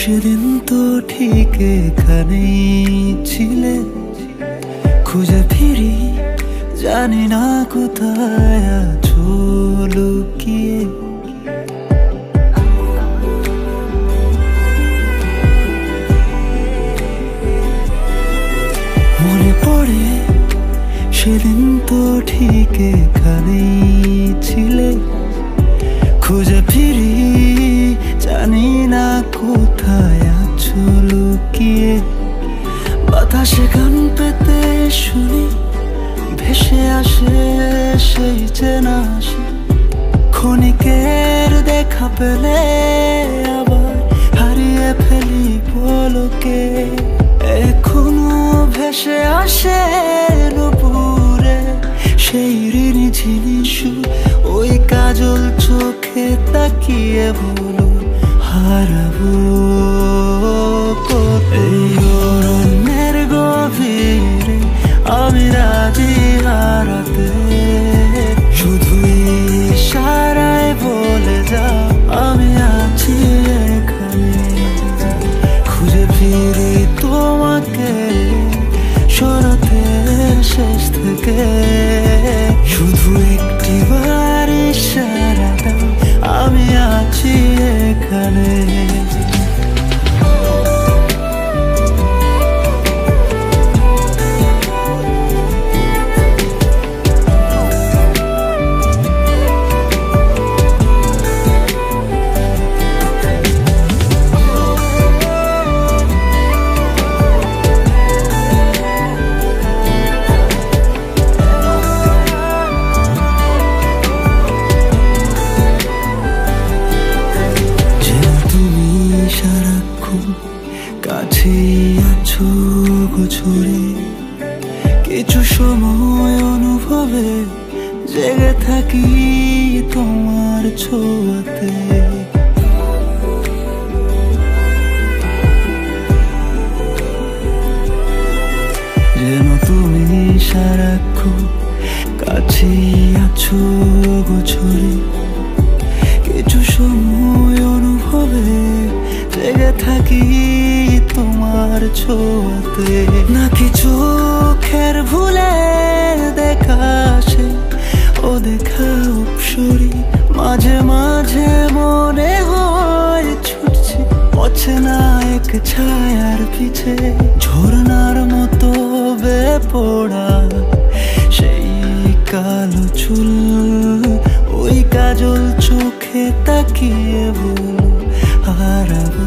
সেদিন তো ঠিক এখানেই ছিলে। খুঁজে ফিরি, জানি না কোথায় আছো লুকিয়ে। মনে পড়ে, সেদিন তো ঠিক এখানেই ছিলে। খুঁজে ফিরি জানি না কোথায় আছো লুকিয়ে বাতাসে গান পেতে শুনি, ভেসে আসে সেই চেনা। ক্ষণিকের দেখা পেলে আবার হারিয়ে ফেলি পলকে এখনও ভেসে আসে নুপুরে, সেই ঋণী ঝিনিসু ওই কাজল চোখে তাকিয়ে বলো হারাবো কোথায়? গোছরে কিছু সময় অনুভবে জেগে থাকি তোমার ছোঁয়াতে। যেন তুমি সারাক্ষণ কাছে আছো গোছরে কিছু সময় অনুভবে জেগে থাকি তোমার ছোঁয়াতে। নাকি চোখের ভুলে দেখা আসে, ও দেখা অপসরি মাঝে মাঝে মনে হয় ছুটছি অচেনা এক ছায়ার পিছে। ঝর্ণার মতো বেপোড়া, সেই কালো চুল, ওই কাজল চোখে তাকিয়ে বল হারাবো।